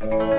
구름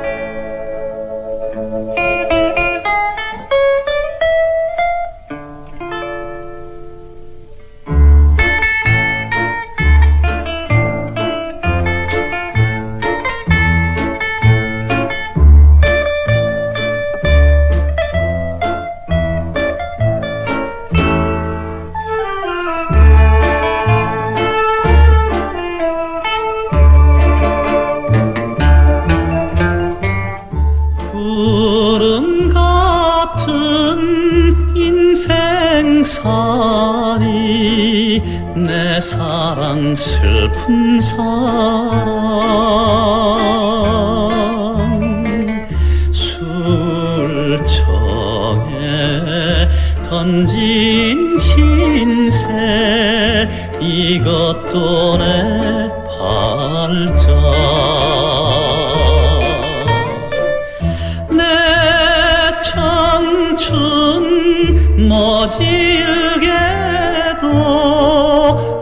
생살이 내 사랑 슬픈 사랑 술정에 던진 신세 이것도 내 발자. 내 청춘 머질게도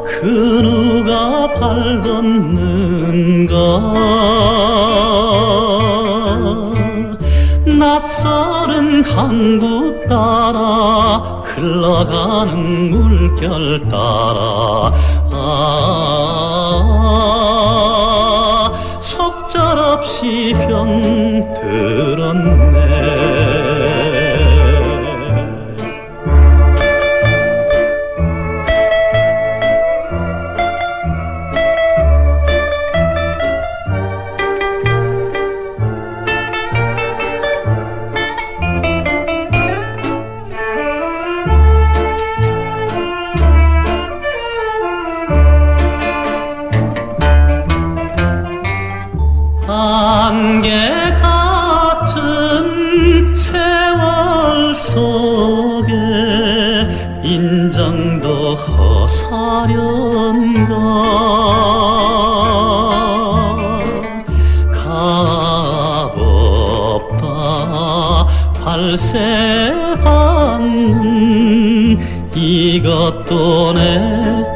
그 누가 밟았는가 낯설은 항구 따라 흘러가는 물결 따라 아 속절없이 병들 안개 같은 세월 속에 인정도 허사련가 값없다 발세 받는 이것도 내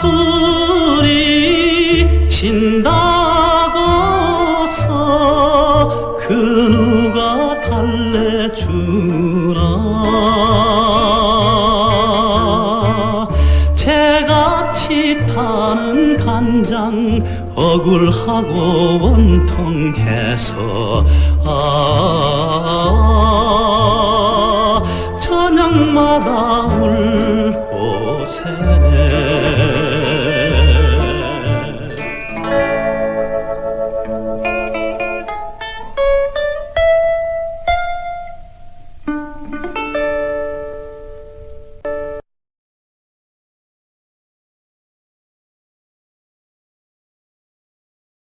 넋두리 친다고서 그 누가 달래주나? 새같이 타는 간장 억울하고 원통해서 아 저녁마다 울고 새